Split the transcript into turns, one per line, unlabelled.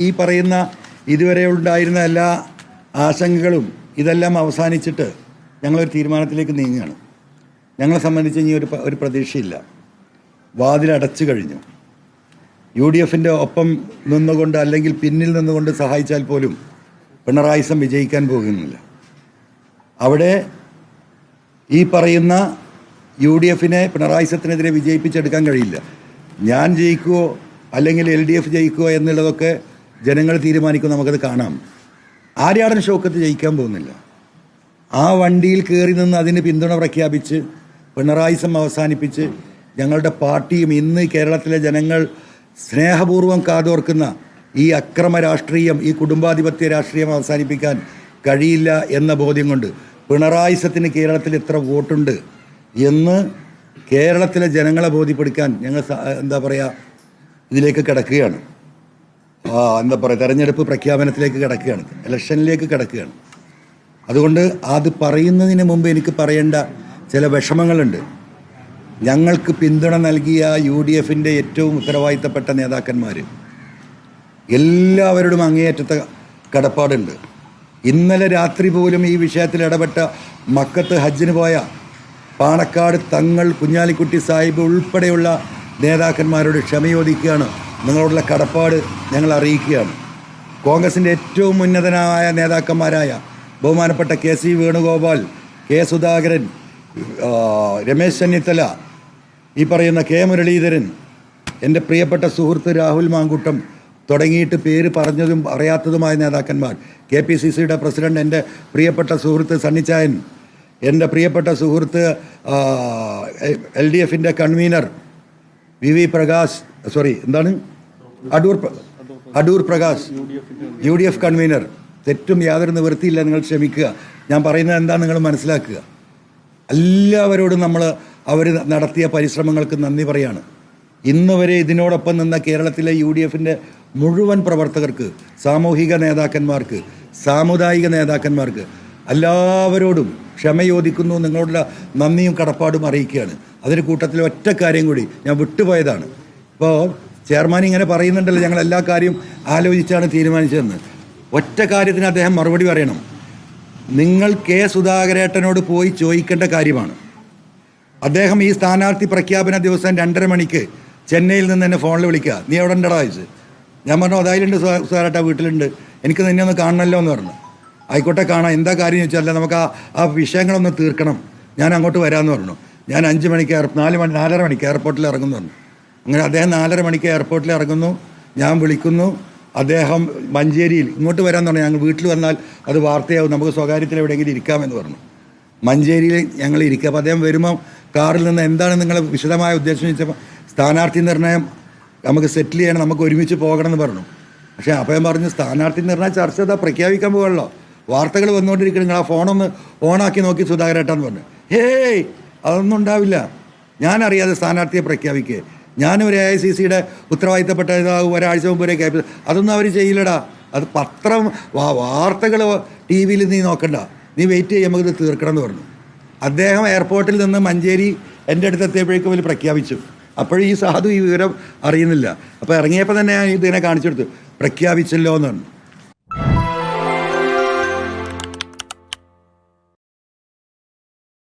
ഈ പറയുന്ന ഇതുവരെ ഉണ്ടായിരുന്ന എല്ലാ ആശങ്കകളും ഇതെല്ലാം അവസാനിച്ചിട്ട് ഞങ്ങളൊരു തീരുമാനത്തിലേക്ക് നീങ്ങുകയാണ്. ഞങ്ങളെ സംബന്ധിച്ച് ഇനി ഒരു ഒരു പ്രതീക്ഷയില്ല. വാതിലടച്ചു കഴിഞ്ഞു. യു ഡി എഫിന്റെ ഒപ്പം നിന്നുകൊണ്ട് അല്ലെങ്കിൽ പിന്നിൽ നിന്നുകൊണ്ട് സഹായിച്ചാൽ പോലും പിണറായി സം വിജയിക്കാൻ പോകുന്നില്ല. അവിടെ ഈ പറയുന്ന യു ഡി എഫിനെ പിണറായി സത്തിനെതിരെ വിജയിപ്പിച്ചെടുക്കാൻ കഴിയില്ല. ഞാൻ ജയിക്കുമോ അല്ലെങ്കിൽ എൽ ഡി എഫ് ജയിക്കുമോ എന്നുള്ളതൊക്കെ ജനങ്ങൾ തീരുമാനിക്കും നമുക്കത് കാണാം. ആര്യാടൻ ഷോക്കത്ത് ജയിക്കാൻ പോകുന്നില്ല. ആ വണ്ടിയിൽ കയറി നിന്ന് അതിന് പിന്തുണ പ്രഖ്യാപിച്ച് പിണറായി സം അവസാനിപ്പിച്ച് ഞങ്ങളുടെ പാർട്ടിയും ഇന്ന് കേരളത്തിലെ ജനങ്ങൾ സ്നേഹപൂർവം കാതോർക്കുന്ന ഈ അക്രമ രാഷ്ട്രീയം ഈ കുടുംബാധിപത്യ രാഷ്ട്രീയം അവസാനിപ്പിക്കാൻ കഴിയില്ല എന്ന ബോധ്യം കൊണ്ട് പിണറായിസത്തിന് കേരളത്തിൽ എത്ര വോട്ടുണ്ട് എന്ന് കേരളത്തിലെ ജനങ്ങളെ ബോധ്യപ്പെടുത്താൻ ഞങ്ങൾ എന്താ പറയുക ഇതിലേക്ക് കിടക്കുകയാണ്. എന്താ പറയുക തെരഞ്ഞെടുപ്പ് പ്രഖ്യാപനത്തിലേക്ക് കിടക്കുകയാണ്. ഇലക്ഷനിലേക്ക് കിടക്കുകയാണ്. അതുകൊണ്ട് അത് പറയുന്നതിന് മുമ്പ് എനിക്ക് പറയേണ്ട ചില വിഷമങ്ങളുണ്ട്. ഞങ്ങൾക്ക് പിന്തുണ നൽകിയ യു ഡി എഫിന്റെ ഏറ്റവും ഉത്തരവാദിത്തപ്പെട്ട നേതാക്കന്മാർ എല്ലാവരോടും അങ്ങേയറ്റത്തെ കടപ്പാടുണ്ട്. ഇന്നലെ രാത്രി പോലും ഈ വിഷയത്തിൽ ഇടപെട്ട മക്കത്ത് ഹജ്ജിന് പോയ പാണക്കാട് തങ്ങൾ കുഞ്ഞാലിക്കുട്ടി സാഹിബ് ഉൾപ്പെടെയുള്ള നേതാക്കന്മാരോട് ക്ഷമയോദിക്കുകയാണ്. നിങ്ങളോടുള്ള കടപ്പാട് ഞങ്ങൾ അറിയിക്കുകയാണ് കോൺഗ്രസിന്റെ ഏറ്റവും ഉന്നതനായ നേതാക്കന്മാരായ ബഹുമാനപ്പെട്ട K C Venugopal K Sudhakaran Ramesh Chennithala ഈ പറയുന്ന കെ മുരളീധരൻ എന്റെ പ്രിയപ്പെട്ട സുഹൃത്ത് രാഹുൽ മാങ്കൂട്ടം തുടങ്ങിയിട്ട് പേര് പറഞ്ഞതും അറിയാത്തതുമായ നേതാക്കന്മാർ കെ പി സി സിയുടെ പ്രസിഡന്റ് എന്റെ പ്രിയപ്പെട്ട സുഹൃത്ത് സണ്ണിച്ചായൻ എന്റെ പ്രിയപ്പെട്ട സുഹൃത്ത് എൽ ഡി എഫിന്റെ convener V V Prakash sorry എന്താണ്? Adoor Adoor Prakash U D F convener തെറ്റും യാതൊരു നിവൃത്തിയില്ല നിങ്ങൾ ക്ഷമിക്കുക. ഞാൻ പറയുന്നത് എന്താ നിങ്ങൾ മനസ്സിലാക്കുക. എല്ലാവരോടും നമ്മൾ അവർ നടത്തിയ പരിശ്രമങ്ങൾക്ക് നന്ദി പറയാണ്. ഇന്ന് വരെ ഇതിനോടൊപ്പം നിന്ന കേരളത്തിലെ യു ഡി എഫിന്റെ മുഴുവൻ പ്രവർത്തകർക്ക് സാമൂഹിക നേതാക്കന്മാർക്ക് സാമുദായിക നേതാക്കന്മാർക്ക് എല്ലാവരോടും ക്ഷമയോദിക്കുന്നു നിങ്ങളോടുള്ള നന്ദിയും കടപ്പാടും അറിയിക്കുകയാണ്. അതിന് കൂട്ടത്തിൽ ഒറ്റ കാര്യം കൂടി ഞാൻ വിട്ടുപോയതാണ്. ഇപ്പോൾ ചെയർമാൻ ഇങ്ങനെ പറയുന്നുണ്ടല്ലോ ഞങ്ങൾ എല്ലാ കാര്യവും ആലോചിച്ചാണ് തീരുമാനിച്ചതെന്ന്. ഒറ്റ കാര്യത്തിന് അദ്ദേഹം മറുപടി പറയണം. നിങ്ങൾ കെ സുധാകരേട്ടനോട് പോയി ചോദിക്കേണ്ട കാര്യമാണ്. അദ്ദേഹം ഈ സ്ഥാനാർത്ഥി പ്രഖ്യാപന ദിവസം രണ്ടര മണിക്ക് ചെന്നൈയിൽ നിന്ന് എന്നെ ഫോണിൽ വിളിക്കുക. നീ എവിടെ ഉണ്ടടാ ചോദിച്ചു ഞാൻ പറഞ്ഞു അതായാലുണ്ട് സുധാകരേട്ട വീട്ടിലുണ്ട്. എനിക്ക് നിന്നെ ഒന്ന് കാണണമല്ലോ എന്ന് പറഞ്ഞു. ആയിക്കോട്ടെ കാണാം. എന്താ കാര്യം ചോദിച്ചാൽ നമുക്ക് ആ ആ വിഷയങ്ങളൊന്ന് തീർക്കണം. ഞാൻ അങ്ങോട്ട് വരാമെന്ന് പറഞ്ഞു. ഞാൻ അഞ്ച് മണിക്ക് എയർ നാല് മണി നാലര മണിക്ക് എയർപോർട്ടിൽ ഇറങ്ങുന്നു പറഞ്ഞു. അങ്ങനെ അദ്ദേഹം നാലര മണിക്ക് എയർപോർട്ടിൽ ഇറങ്ങുന്നു. ഞാൻ വിളിക്കുന്നു. അദ്ദേഹം മഞ്ചേരിയിൽ ഇങ്ങോട്ട് വരാൻ പറഞ്ഞു. ഞങ്ങൾ വീട്ടിൽ വന്നാൽ അത് വാർത്തയാവും. നമുക്ക് സ്വകാര്യത്തിൽ എവിടെയെങ്കിലും ഇരിക്കാമെന്ന് പറഞ്ഞു. മഞ്ചേരിയിൽ ഞങ്ങൾ ഇരിക്കുക അപ്പോൾ അദ്ദേഹം വരുമ്പോൾ കാറിൽ നിന്ന് എന്താണ് നിങ്ങളെ വിശദമായ ഉദ്ദേശം ചോദിച്ചപ്പോൾ സ്ഥാനാർത്ഥി നിർണയം നമുക്ക് സെറ്റിൽ ചെയ്യണം. നമുക്ക് ഒരുമിച്ച് പോകണമെന്ന് പറഞ്ഞു. പക്ഷേ അപ്പം പറഞ്ഞു സ്ഥാനാർത്ഥി നിർണയ ചർച്ച പ്രഖ്യാപിക്കാൻ പോകുമല്ലോ വാർത്തകൾ വന്നുകൊണ്ടിരിക്കണം നിങ്ങൾ ആ ഫോണൊന്ന് ഓണാക്കി നോക്കി സുധാകരേട്ടാന്ന് പറഞ്ഞു. ഹേയ് അതൊന്നും ഉണ്ടാവില്ല. ഞാനറിയാതെ സ്ഥാനാർത്ഥിയെ പ്രഖ്യാപിക്കുക ഞാനും ഒരു എ ഐ സി സിയുടെ ഉത്തരവാദിത്തപ്പെട്ട ഒരാഴ്ച മുമ്പ് വരെ ക്യാപ് അതൊന്നും അവർ ചെയ്യില്ലടാ. അത് പത്രം വാർത്തകൾ ടി വിയിൽ നീ നോക്കണ്ട. നീ വെയിറ്റ് ചെയ്യാൻ നമുക്കിത് തീർക്കണം എന്ന് പറഞ്ഞു. അദ്ദേഹം എയർപോർട്ടിൽ നിന്ന് മഞ്ചേരി എന്റെ അടുത്ത് എത്തിയപ്പോഴേക്കും അവർ പ്രഖ്യാപിച്ചു. അപ്പോഴും ഈ സാധു ഈ വിവരം അറിയുന്നില്ല. അപ്പോൾ ഇറങ്ങിയപ്പോൾ തന്നെ ഞാൻ ഇതിനെ കാണിച്ചു കൊടുത്തു. പ്രഖ്യാപിച്ചല്ലോ എന്ന് പറഞ്ഞു.